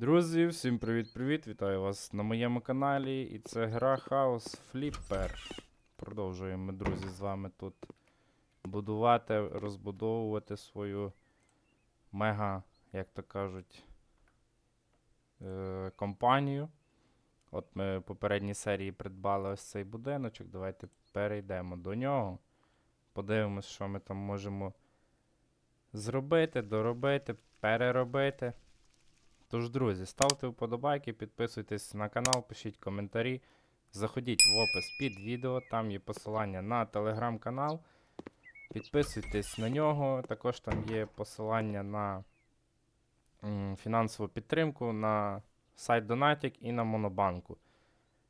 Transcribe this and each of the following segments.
Друзі, всім привіт-привіт! Вітаю вас на моєму каналі. І це гра House Flipper. Продовжуємо друзі, з вами тут будувати, розбудовувати свою мега, як то кажуть, е- компанію. От ми в попередній серії придбали ось цей будиночок. Давайте перейдемо до нього. Подивимось, що ми там можемо зробити, доробити, переробити. Тож, друзі, ставте вподобайки, підписуйтесь на канал, пишіть коментарі. Заходіть в опис під відео, там є посилання на телеграм-канал. Підписуйтесь на нього. Також там є посилання на м, фінансову підтримку, на сайт Донатік і на Монобанку.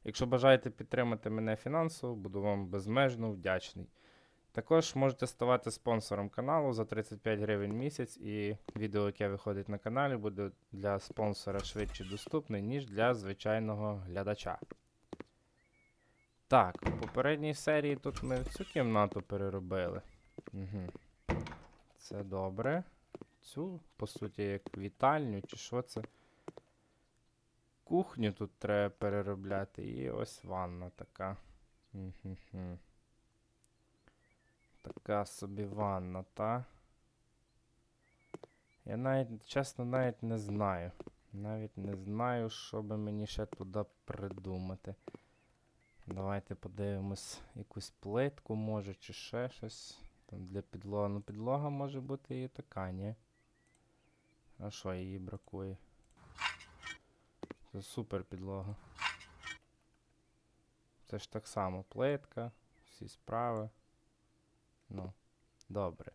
Якщо бажаєте підтримати мене фінансово, буду вам безмежно вдячний. Також можете ставати спонсором каналу за 35 гривень в місяць, і відео, яке виходить на каналі, буде для спонсора швидше доступне, ніж для звичайного глядача. Так, у попередній серії тут ми цю кімнату переробили. Угу. Це добре. Цю, по суті, як вітальню, чи що це. Кухню тут треба переробляти, і ось ванна така. Угу. Така собі ванна, та? Я навіть, чесно, навіть не знаю. Навіть не знаю, що би мені ще туди придумати. Давайте подивимось якусь плитку, може, чи ще щось. Там для підлоги. Ну, підлога може бути і така, ні? А що її бракує? Це супер підлога. Це ж так само плитка, всі справи. Ну, добре.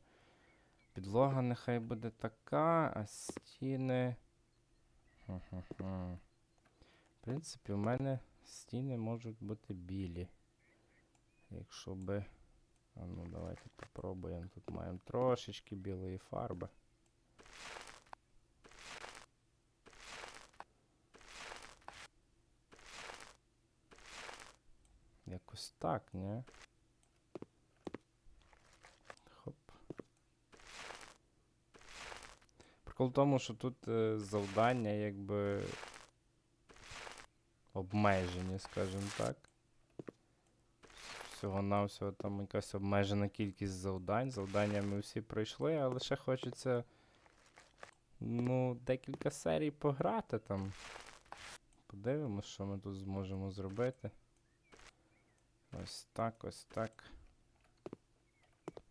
Підлога нехай буде така, а стіни. Хм-хм-хм. В принципі, у мене стіни можуть бути білі. Якщо би. А ну, давайте попробуємо. Тут маємо трошечки білої фарби. Якось так, ні? Прикол в тому, що тут е, завдання якби обмежені, скажімо так. Всього-навсього там якась обмежена кількість завдань. Завдання ми всі пройшли, але ще хочеться ну, декілька серій пограти там. Подивимось, що ми тут зможемо зробити. Ось так, ось так.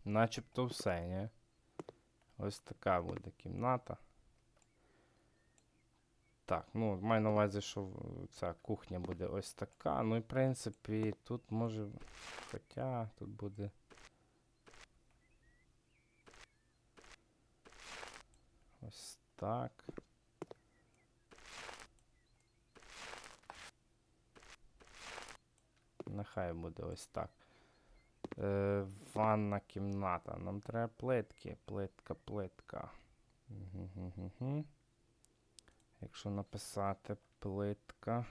Начебто все, ні? Ось така буде кімната. Так, ну, маю на увазі, що ця кухня буде ось така. Ну і в принципі тут може. Хоча тут буде. Ось так. Нехай буде ось так. Е, ванна кімната. Нам треба плитки. Плитка, плитка. Угу. Якщо написати плитка.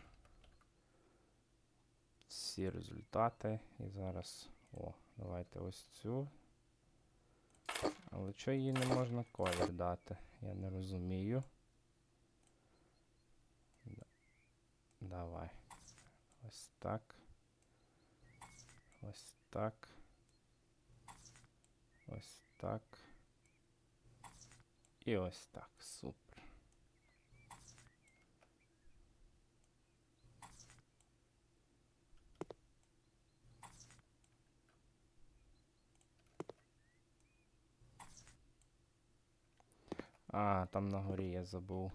Всі результати. І зараз. О, давайте ось цю. Але чого їй не можна колір дати? Я не розумію. Давай. Ось так. Ось так. Ось так. І ось так. Супер. А, там на горі я забув.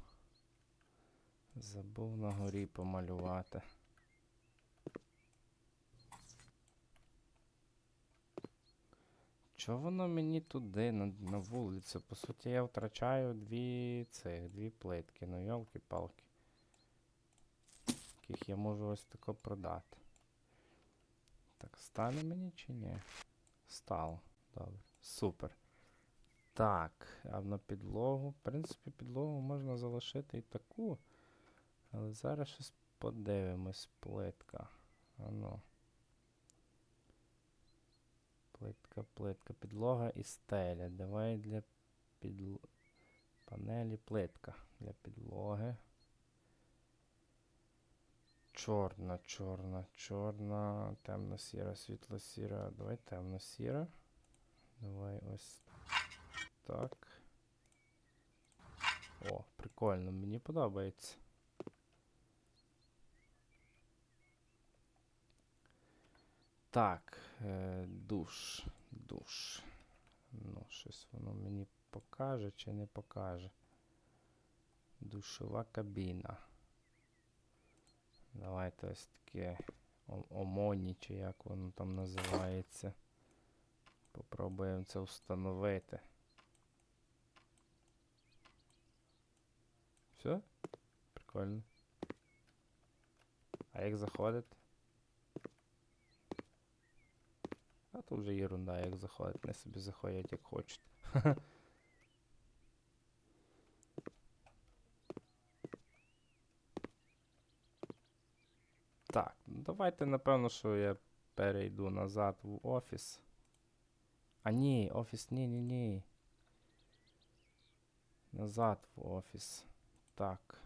Забув на горі помалювати. Чого воно мені туди, на, на вулицю? По суті, я втрачаю дві цих, дві плитки. Ну, йолки-палки. Яких я можу ось тако продати. Так, стане мені чи ні? Стало. Добре. Супер. Так, а на підлогу. В принципі, підлогу можна залишити і таку. Але зараз щось подивимось. Плитка. Ану. Плитка, плитка, підлога і стеля. Давай для підл... панелі плитка для підлоги. чорна, чорна, чорна, темно-сіра, світло-сіра. Давай темно-сіра. Давай ось так. О, прикольно, мені подобається. Так, е, душ, душ. Ну, щось воно мені покаже чи не покаже. Душова кабіна. Давайте ось таке омоні, чи як воно там називається. Попробуємо це встановити. Все? Прикольно. А як заходити? А то вже ерунда, як заходить. Не собі заходять як хочуть. Так, ну давайте, напевно, що я перейду назад в офіс. А ні, офіс, ні, ні, ні. Назад в офіс. Так.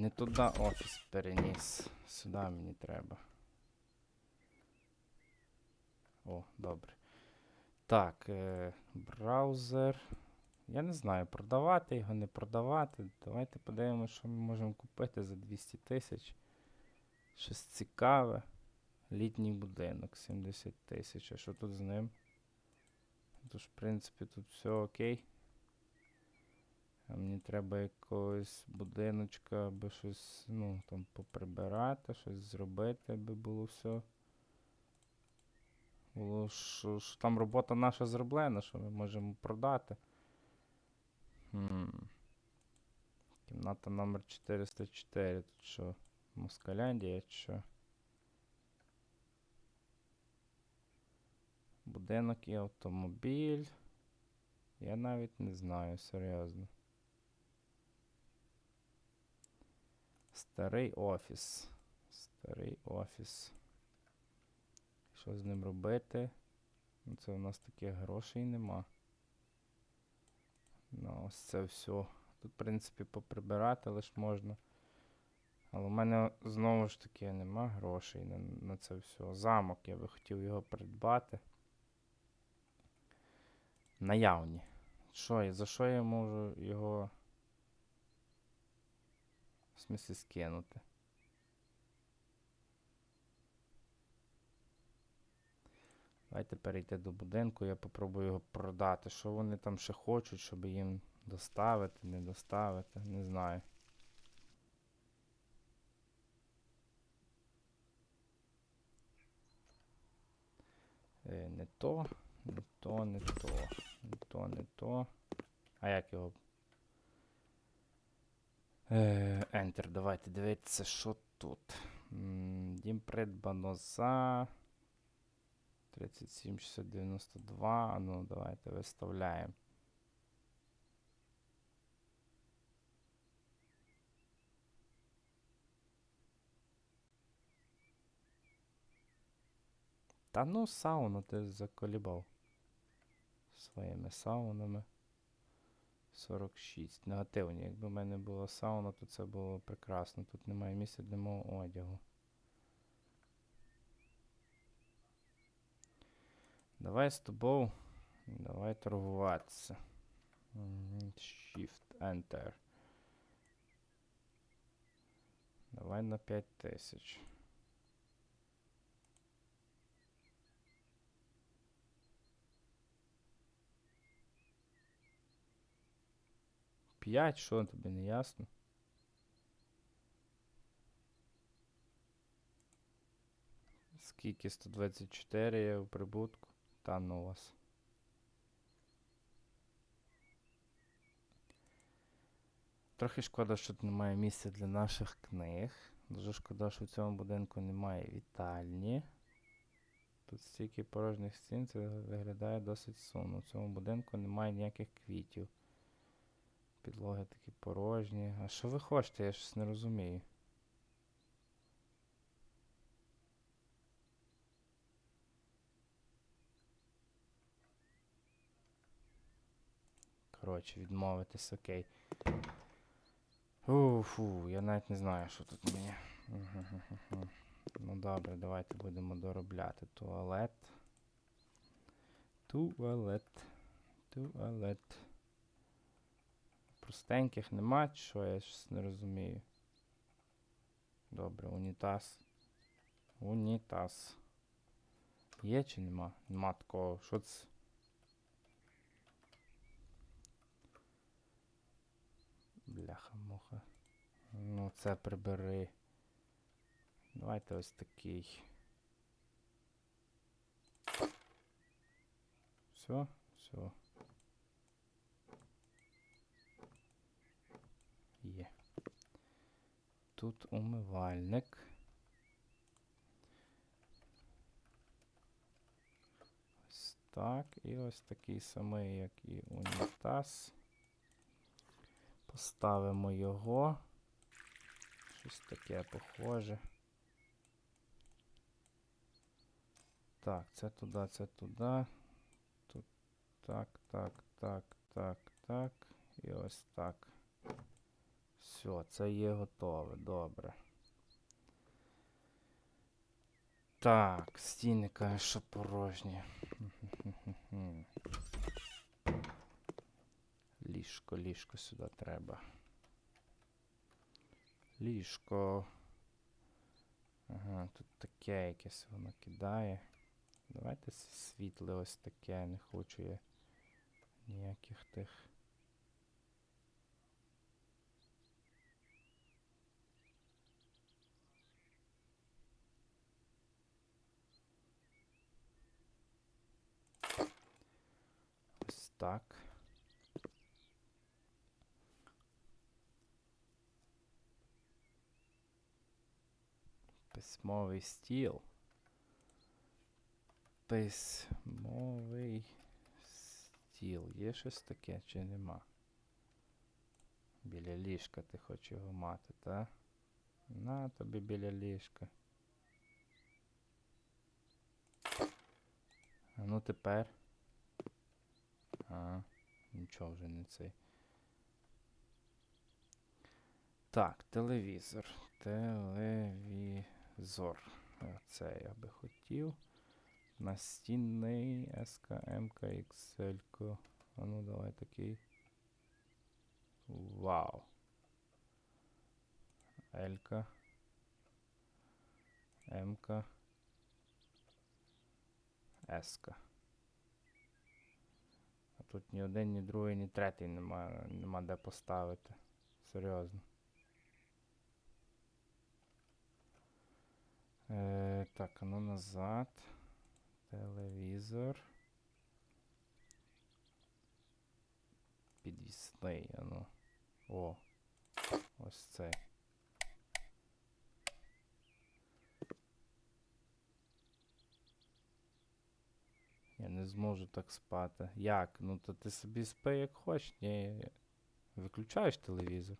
Не туди офіс переніс. Сюди мені треба. О, добре. Так, е, браузер. Я не знаю, продавати його, не продавати. Давайте подивимося, що ми можемо купити за 200 тисяч. Щось цікаве. Літній будинок 70 тисяч. А що тут з ним? Тож, в принципі, тут все окей. Мені треба якогось будиночка, аби щось, ну, там поприбирати, щось зробити, аби було все. Було, що, що там робота наша зроблена, що ми можемо продати. Хм. Кімната номер 404. Тут що? Москаляндія чи що? Будинок і автомобіль. Я навіть не знаю, серйозно. Старий офіс. Старий офіс. Що з ним робити? Ну, це у нас таких грошей нема. Ну, ось це все. Тут, в принципі, поприбирати лиш можна. Але в мене знову ж таки нема грошей на, на це все. Замок, я би хотів його придбати. Наявні. Що, за що я можу його. В смислі скинути? Давайте перейти до будинку, я попробую його продати. Що вони там ще хочуть, щоб їм доставити, не доставити, не знаю. Е, не то, не то, не то, не то, не то. А як його? Е, Enter, давайте дивитися, що тут. Дім придбано за 37 692. Ну, давайте виставляємо. Та ну, сауну ти заколібав. Своїми саунами. 46. Негативні. Якби в мене була сауна, то це було прекрасно. Тут немає місця для мого одягу. Давай з тобою. Давай торгуватися. Shift Enter. Давай на 5000. П'ять, що тобі не ясно? Скільки 124 є у прибутку? Та ну вас. Трохи шкода, що тут немає місця для наших книг. Дуже шкода, що в цьому будинку немає вітальні. Тут стільки порожніх стін, це виглядає досить сумно. В цьому будинку немає ніяких квітів. Підлоги такі порожні. А що ви хочете? Я щось не розумію. Коротше, відмовитись, окей. Уфу, я навіть не знаю, що тут мені. Ну добре, давайте будемо доробляти туалет. Туалет. Туалет. Простеньких нема, що я щось не розумію. Добре, унітаз. Унітаз. Є чи нема? Нема такого. Що це? Бляха-муха. Ну, це прибери. Давайте ось такий. Все, все. Є. Тут умивальник. Ось так. І ось такий самий, як і унітаз. Поставимо його. Щось таке похоже. Так, це туди, це туди. Тут так, так, так, так, так. І ось так. Все, це є готове, добре. Так, стіни що порожні. Ліжко, ліжко сюди треба. Ліжко. Ага, тут таке якесь воно кидає. Давайте світле ось таке, не хочу я ніяких тих. Ось так. Письмовий стіл. Письмовий стіл. Є щось таке чи нема? Біля ліжка ти хочеш його мати, та? На тобі біля ліжка. А ну тепер. А, нічого вже не цей. Так, телевізор. Телевізор. Це я би хотів. Настінний SKM XL. А ну давай такий. Вау. Елька. М-ка. С-ка. Тут ні один, ні другий, ні третій нема, нема де поставити. Серйозно. Е, так, ну назад. Телевізор. Підвісний, ану. ну. О. Ось цей. Я не зможу так спати. Як? Ну то ти собі спи як хочеш. Ні. Виключаєш телевізор.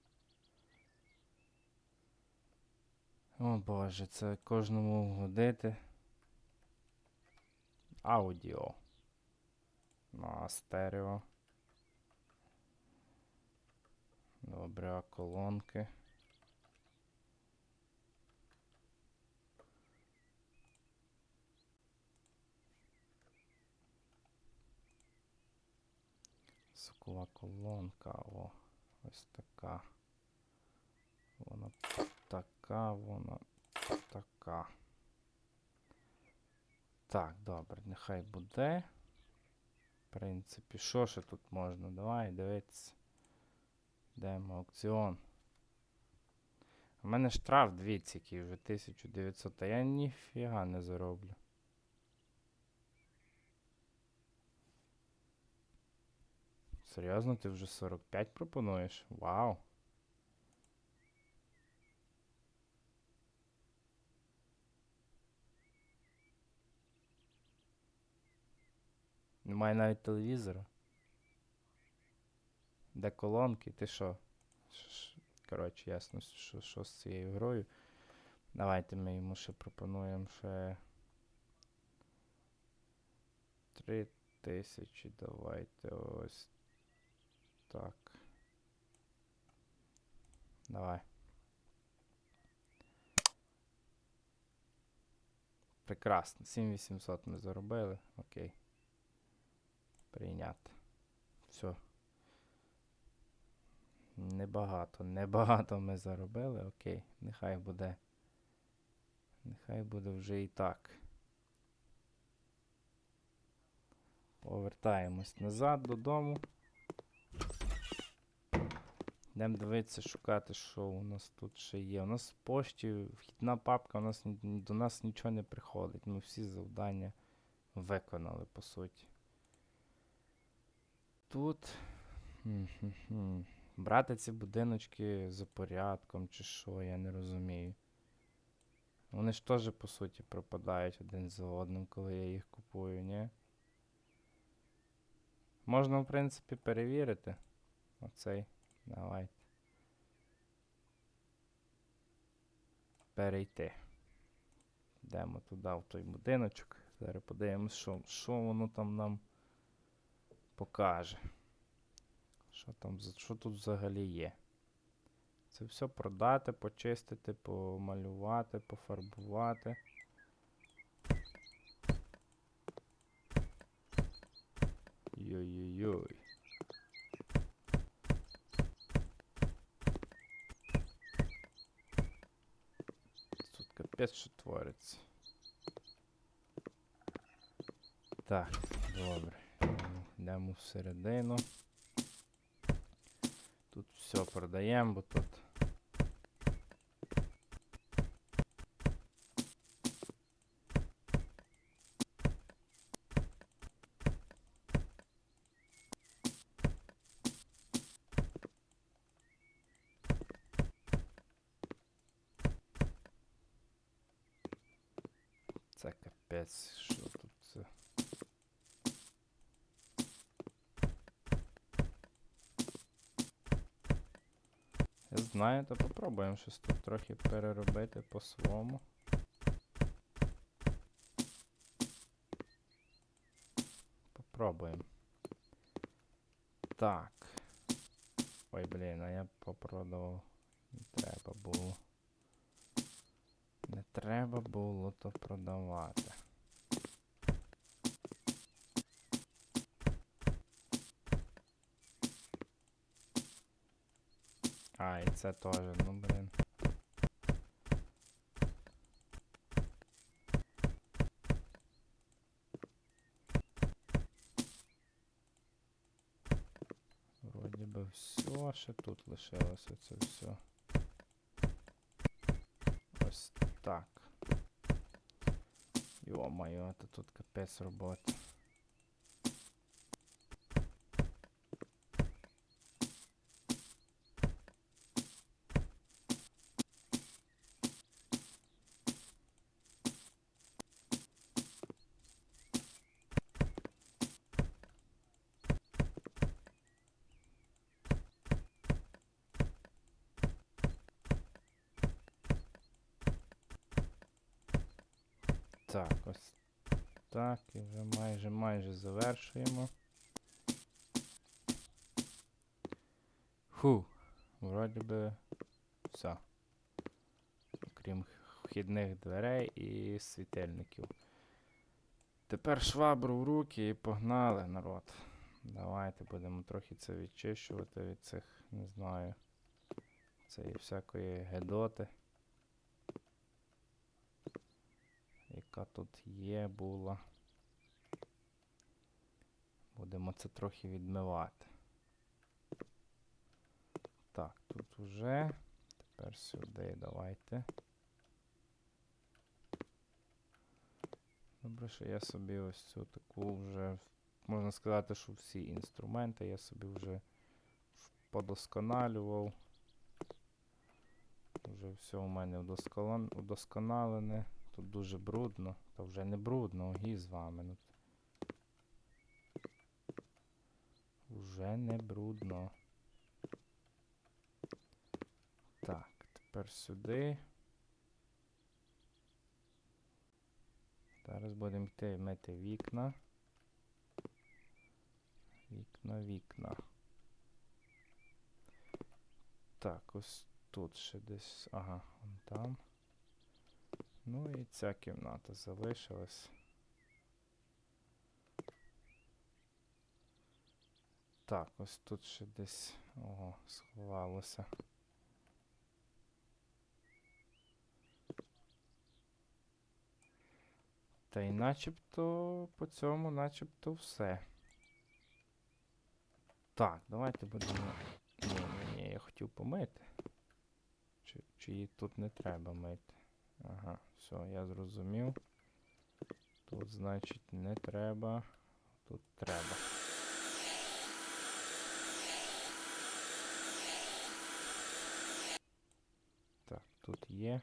О боже, це кожному вгодити. Аудіо. На стерео. Добре, а колонки. Звукова колонка, о, ось така. Вона така, вона така. Так, добре, нехай буде. В принципі, що ще тут можна? Давай дивитися. Йдемо аукціон. У мене штраф дивіться, який вже 1900, а я ніфіга не зароблю. Серйозно, ти вже 45 пропонуєш? Вау. Немає навіть телевізора. Де колонки, ти що? Коротше, ясно, що, що з цією грою. Давайте ми йому ще пропонуємо ще. Три тисячі, давайте ось Так. Давай. Прекрасно. 7800 ми заробили. Окей. Прийняти. Все. Небагато, небагато ми заробили. Окей. Нехай буде. Нехай буде вже і так. Повертаємось назад додому. Йдемо дивитися, шукати, що у нас тут ще є. У нас в пошті вхідна папка, у нас до нас нічого не приходить. Ми всі завдання виконали, по суті. Тут. Брати ці будиночки за порядком чи що, я не розумію. Вони ж теж, по суті, пропадають один за одним, коли я їх купую, ні? Можна, в принципі, перевірити. Оцей. Давайте. Перейти. Йдемо туди, в той будиночок. Зараз подивимось, що, що воно там нам покаже. Що там, що тут взагалі є? Це все продати, почистити, помалювати, пофарбувати. Йой-йой-йой. Тут капець що твориться. Так, добре. Йдемо- всередину. Тут все продаємо, бо тут. Це капець, що тут це. Я знаю, то попробуємо щось тут трохи переробити по-своєму. Попробуємо. Так. Ой, блін, а я попродав. Не треба було. Треба було то продавати. А, і це теж, ну блін. Вроді би все, ще тут лишилося це все. Ось так. Йо-моє, тут капець роботи. Так, ось так, і вже майже майже завершуємо. Фу, вроді би все. Окрім вхідних дверей і світильників. Тепер швабру в руки і погнали, народ. Давайте будемо трохи це відчищувати від цих, не знаю, цієї всякої гедоти. Яка тут є, була. Будемо це трохи відмивати. Так, тут уже. Тепер сюди давайте. Добре, що я собі ось цю таку вже, можна сказати, що всі інструменти я собі вже подосконалював. Вже все у мене удосконалене. Тут дуже брудно. Та вже не брудно, огі з вами. Ну. Уже не брудно. Так, тепер сюди. Зараз будемо йти мити вікна. Вікна, вікна. Так, ось тут ще десь. Ага, вон там. Ну і ця кімната залишилась. Так, ось тут ще десь. Ого, сховалося. Та й начебто по цьому, начебто все. Так, давайте будемо. Ні, ні, я хотів помити. Чи, чи її тут не треба мити? Ага, все, я зрозумів. Тут, значить, не треба. Тут треба. Так, тут є.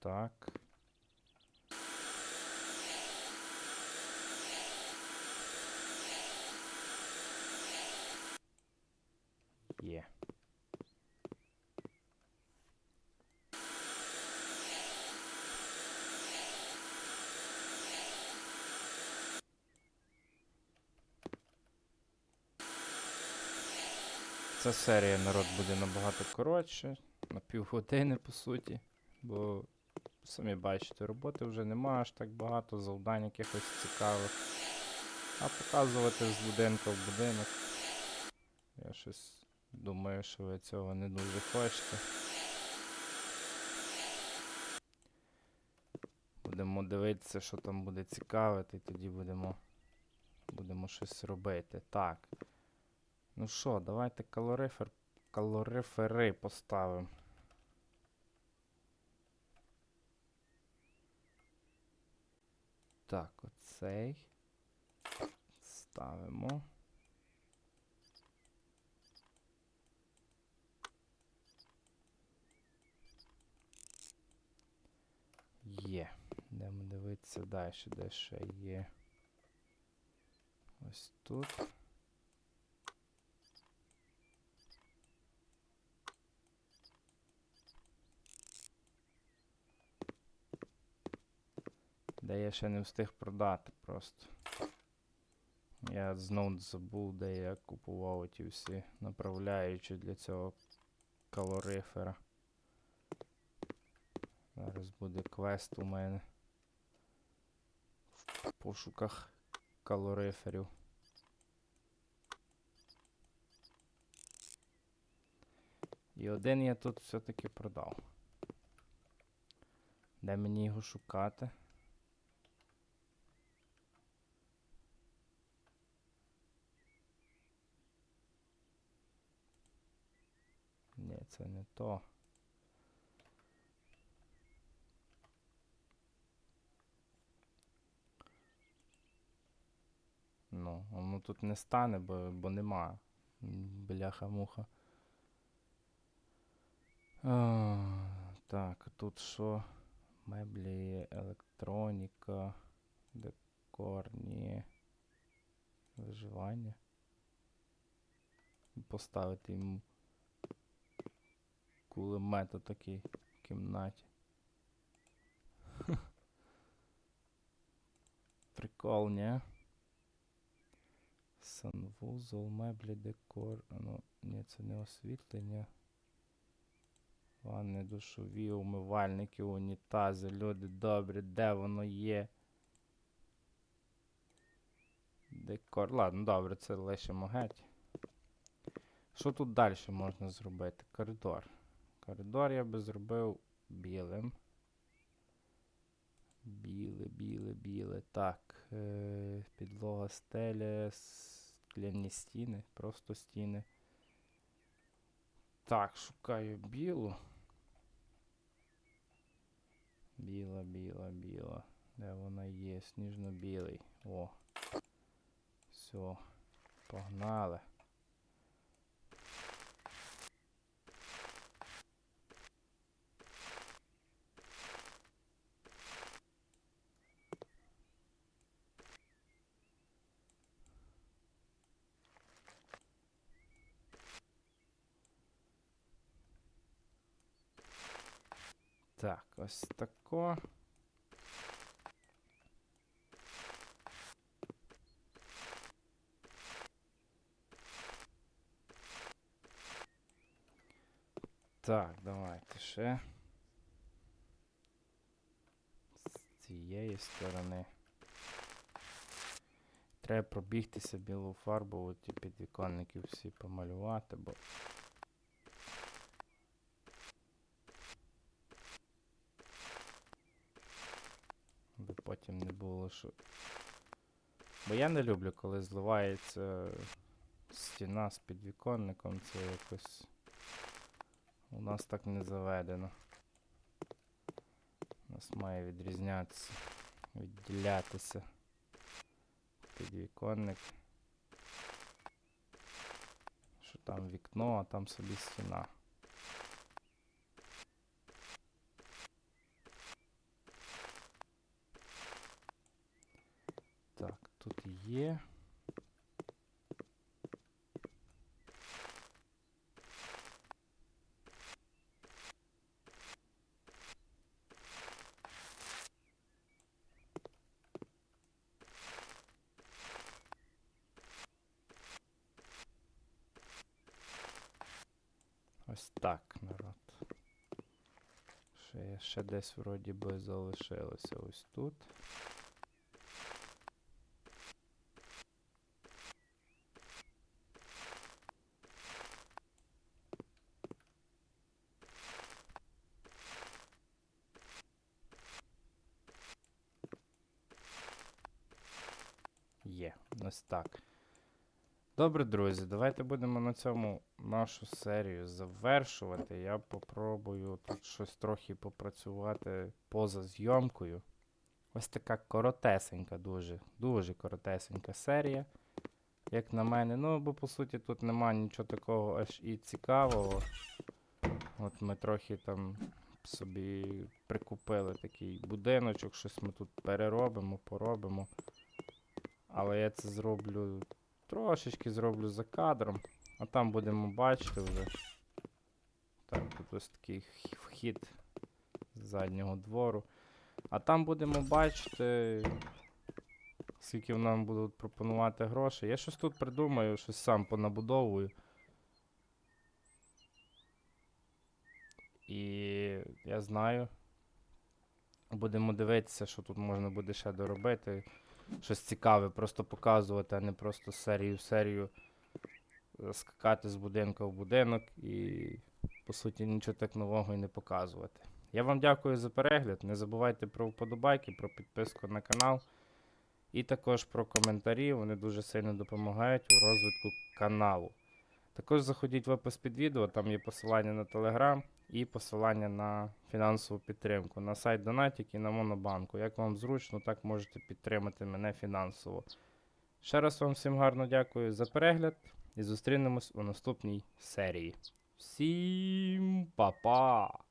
Так. Є. Ця серія народ буде набагато коротше, на півгодини по суті, бо самі бачите, роботи вже нема аж так багато, завдань якихось цікавих. А показувати з будинка в будинок. Я щось думаю, що ви цього не дуже хочете. Будемо дивитися, що там буде цікаве, і тоді будемо, будемо щось робити. Так. Ну що, давайте калорифер, калорифери поставимо. Так, оцей. Ставимо. Є. Йдемо дивитися далі, де ще є. Ось тут. Де я ще не встиг продати просто. Я знову забув, де я купував ті всі направляючі для цього калорифера. Зараз буде квест у мене. В пошуках калориферів. І один я тут все-таки продав. Де мені його шукати? Ні, це не то. Ну, воно тут не стане, бо, бо нема. Бляха-муха. Так, тут що? Меблі, електроніка, декорні. Виживання. Поставити йому кулемет такий в кімнаті. Прикол, ні? Санвузол, меблі, декор. Ну, ні, це не освітлення. Ванни, душові, умивальники, унітази, люди добрі, де воно є? Декор. Ладно, добре, це лишимо геть. Що тут далі можна зробити? Коридор. Коридор я би зробив білим. Біле, біле, біле. Так. Е- підлога стеля, скляні стіни, просто стіни. Так, шукаю білу. Біла, біла, біла. Де вона є? Сніжно-білий. О. Все. Погнали. Так, ось тако. Так, давайте ще. З цієї сторони. Треба пробігтися білу фарбу, от і підвіконників всі помалювати, бо потім не було, що. Бо я не люблю, коли зливається стіна з підвіконником, це якось. У нас так не заведено. У нас має відрізнятися, відділятися підвіконник. Що там вікно, а там собі стіна. Так, тут є. Ось так, народ. Ще, ще десь вроді би залишилося ось тут. Є, ось так. Добре, друзі, давайте будемо на цьому нашу серію завершувати. Я попробую тут щось трохи попрацювати поза зйомкою. Ось така коротесенька, дуже, дуже коротесенька серія. Як на мене, ну, бо по суті тут нема нічого такого аж і цікавого. От ми трохи там собі прикупили такий будиночок, щось ми тут переробимо, поробимо. Але я це зроблю трошечки зроблю за кадром, а там будемо бачити вже. Так, тут ось такий вхід з заднього двору. А там будемо бачити, скільки нам будуть пропонувати грошей. Я щось тут придумаю, щось сам понабудовую. І я знаю. Будемо дивитися, що тут можна буде ще доробити щось цікаве, просто показувати, а не просто серію в серію е, скакати з будинку в будинок і, по суті, нічого так нового і не показувати. Я вам дякую за перегляд. Не забувайте про вподобайки, про підписку на канал і також про коментарі. Вони дуже сильно допомагають у розвитку каналу. Також заходіть в опис під відео, там є посилання на Telegram і посилання на фінансову підтримку, на сайт Донатік і на Монобанку. Як вам зручно, так можете підтримати мене фінансово. Ще раз вам всім гарно дякую за перегляд і зустрінемось у наступній серії. Всім па-па!